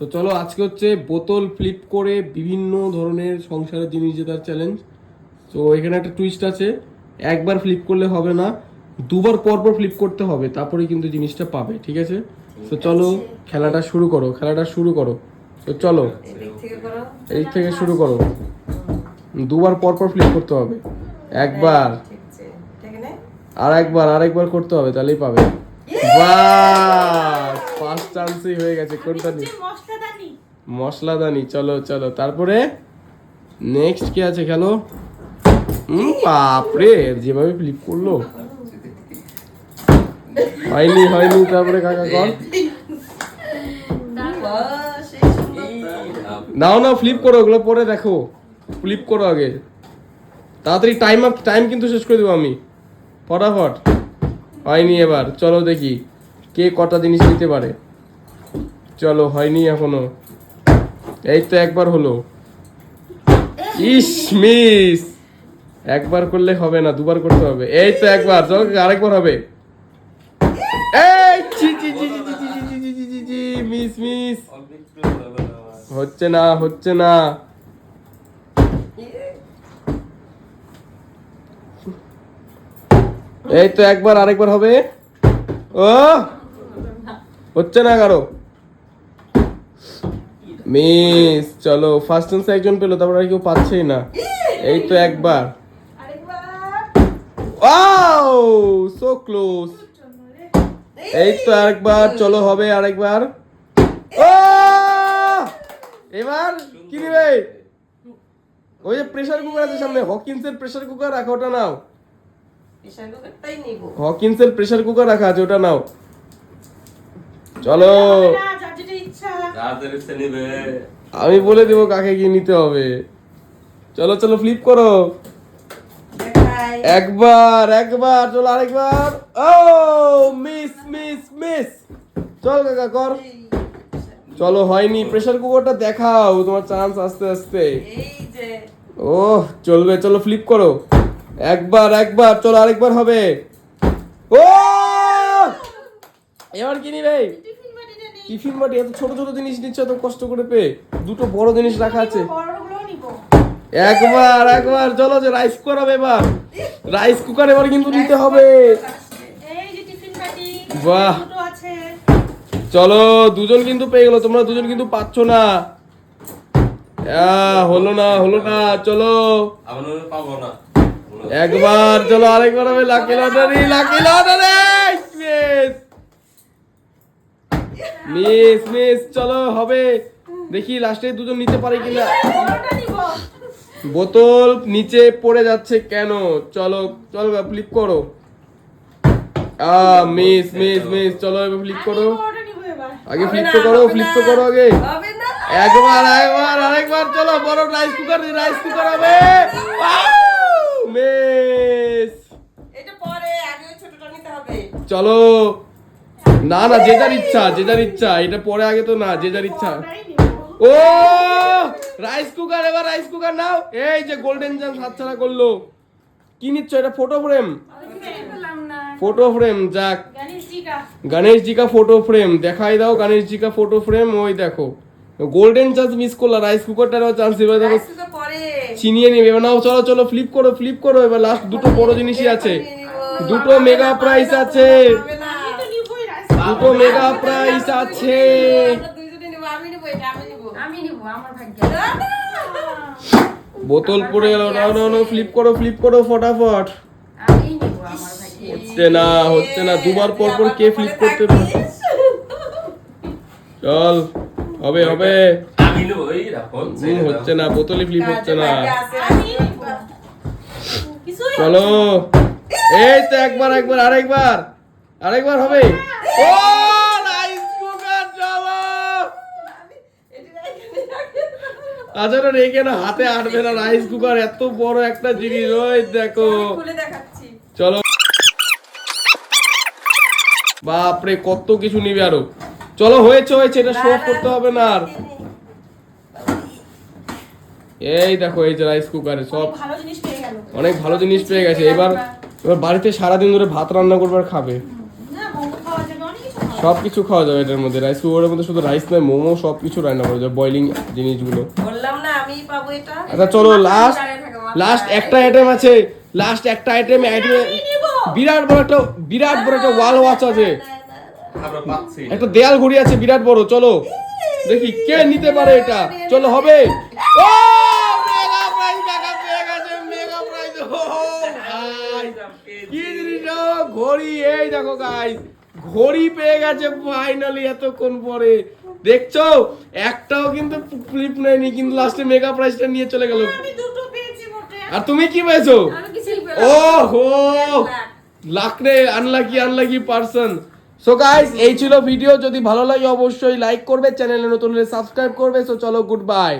তো চলো আজকে হচ্ছে বোতল ফ্লিপ করে বিভিন্ন ধরনের সংসারের জিনিস জেতার চ্যালেঞ্জ তো এখানে একটা টুইস্ট আছে একবার ফ্লিপ করলে হবে না দুবার পর পর ফ্লিপ করতে হবে তারপরে কিন্তু জিনিসটা পাবে ঠিক আছে? তো চলো খেলাটা শুরু করো খেলাটা শুরু করো। তো চলো এই থেকে শুরু করো। দুবার পর পর ফ্লিপ করতে হবে। একবার। আর একবার আর একবার করতে হবে তাহলেই পাবে। বাস ফার্স্ট চান্সই হয়ে গেছে। কোনটা নি মশলাদানি। চলো চলো। তারপরে নেক্সট কি আছে খেলো? বাপরে যেভাবে ফ্লিপ করল। হয়নি হয়নি। তারপরে কাকা কর। নাও নাও ফ্লিপ করো ওগুলো পরে দেখো। ফ্লিপ করো আগে। তাড়াতাড়ি টাইম আপ টাইম কিন্তু শেষ করে দেবো আমি। ফটাফট। হয়নি এবার। চলো দেখি। কে কটা জিনিস নিতে পারে চলো হয়নি এখনও এই তো একবার হলো ইস মিস একবার করলে হবে না দুবার করতে হবে এই তো একবার চলো আরেকবার হবে এই মিস মিস হচ্ছে না হচ্ছে না এই তো একবার আরেকবার হবে ও হচ্ছে না কারও? মিস চলো ফার্স্ট চান্স একজন পেল তারপর আর কেউ পাচ্ছেই না। এই তো একবার। ওয়াও সো ক্লোজ এই তো আরেকবার চলো হবে আরেকবার। এবার কি নিবে ওই যে প্রেসার কুকার আছে সামনে হকিন্সের প্রেসার কুকার রাখা ওটা নাও। হকিন্সের প্রেসার কুকার রাখা আছে ওটা নাও। চলো। আমি বলে দেবো কাকে কি নিতে হবে। চলো চলো ফ্লিপ করো। একবার একবার, চলো আরেকবার। ও মিস মিস মিস চল কাকা, কর। চলো, হয়নি। প্রেসার কুকারটা দেখাও, তোমার চান্স আস্তে আস্তে। ও চলবে, চলো ফ্লিপ করো। একবার একবার, চলো, আরেকবার হবে। এবার কি নিবে টিফিন বাটি এত ছোট ছোট জিনিস নিচ্ছে এত কষ্ট করে পেয়ে দুটো বড় জিনিস রাখা আছে। একবার একবার চলো যে রাইস কুকার হবে এবার। রাইস কুকার এবার কিন্তু নিতে হবে। এই যে টিফিন বাটি বাহ। চলো দুজন কিন্তু পেয়ে গেলো তোমরা দুজন কিন্তু পাচ্ছ না। আহ, হলো না হলো না চলো। পাবো না। একবার চলো আরেকবার হবে lucky lottery lucky lottery miss miss miss চলো হবে। দেখি লাস্টে দুজন নিতে পারে কিনা। বোতল নিচে পড়ে যাচ্ছে কেন? চলো চলো ফ্লিপ করো। আ মিস মিস মিস চলো এবার ফ্লিপ করো। আগে ফ্লিপ তো করো ফ্লিপ তো করো আগে। একবার একবার আরেকবার চলো বড় রাইস কুকার রাইস কুকার হবে। মিস এটা পরে আগে ছোটটা নিতে হবে। চলো। না না যে যার ইচ্ছা যে যার ইচ্ছা এটা পরে আগে তো না যে যার ইচ্ছা ও রাইস কুকার এবার রাইস কুকার নাও এই যে গোল্ডেন জাম হাতছাড়া করল কি নিচ্ছ এটা ফটো ফ্রেম ফটো ফ্রেম যাক গণেশ জিকা ফটো ফ্রেম দেখাই দাও গণেশ জিকা ফটো ফ্রেম ওই দেখো গোল্ডেন চান্স মিস করলা রাইস কুকারটার চান্স এবার দেখো চিনিয়ে নিবে এবার নাও চলো চলো ফ্লিপ করো ফ্লিপ করো এবার লাস্ট দুটো বড় জিনিসই আছে দুটো মেগা প্রাইস আছে দুটো মেগা প্রাইস আছে। বোতল পড়ে গেল। না না না ফ্লিপ করো ফ্লিপ করো ফটাফট। হচ্ছে না হচ্ছে না। দুবার পর পর কে ফ্লিপ করতে পারে? চল হবে হবে। হচ্ছে না বোতলই ফ্লিপ হচ্ছে না। চলো। এই তো একবার একবার আরেকবার। আরেকবার হবে। ও রাইস আচ্ছা ওটা রেখে না হাতে আটবে না রাইস কুকার এত বড় একটা জিনিস। ওই দেখো। চলো। বাপরে, কত কিছু নিবে আরও। চলো, হয়েছে হয়েছে, এটা শো করতে হবে না আর। এই দেখো, এই যে রাইস কুকারে সব। অনেক ভালো জিনিস পেয়ে গেছে। এবার এবার বাড়িতে সারাদিন ধরে ভাত রান্না করবে আর খাবে না মোমো খাওয়া যাবে অনেক কিছু খাওয়া সব কিছু খাওয়া যাবে এটার মধ্যে। রাইস কুকারের মধ্যে শুধু রাইস নয় মোমো সব কিছু রান্না করা যাবে বয়লিং জিনিসগুলো। বললাম না আমি পাবো এটা। আচ্ছা চলো লাস্ট লাস্ট একটা আইটেম আছে লাস্ট একটা আইটেম আইটেম বিরাট বড় একটা বিরাট বড় একটা ওয়াল ওয়াচ আছে। আমরা পাচ্ছি। একটা দেয়াল ঘড়ি আছে বিরাট বড় চলো। দেখি কে নিতে পারে এটা। চলো হবে। ও মেগা প্রাইজ মেগা পেয়ে মেগা প্রাইজ ও কি জিনিস ও? ঘড়ি এই দেখো গাইস ঘড়ি পেয়ে গেছে ফাইনালি এতক্ষণ পরে। দেখছ? একটাও কিন্তু ফ্লিপ নেয়নি কিন্তু লাস্টে মেগা প্রাইজটা নিয়ে চলে গেল। আর তুমি কি পেয়েছ? ও হো রে unlucky unlucky person so guys এই ছিল ভিডিও যদি ভালো লাগে অবশ্যই লাইক করবে চ্যানেলে নতুন হলে সাবস্ক্রাইব করবে। সো চলো গুড বাই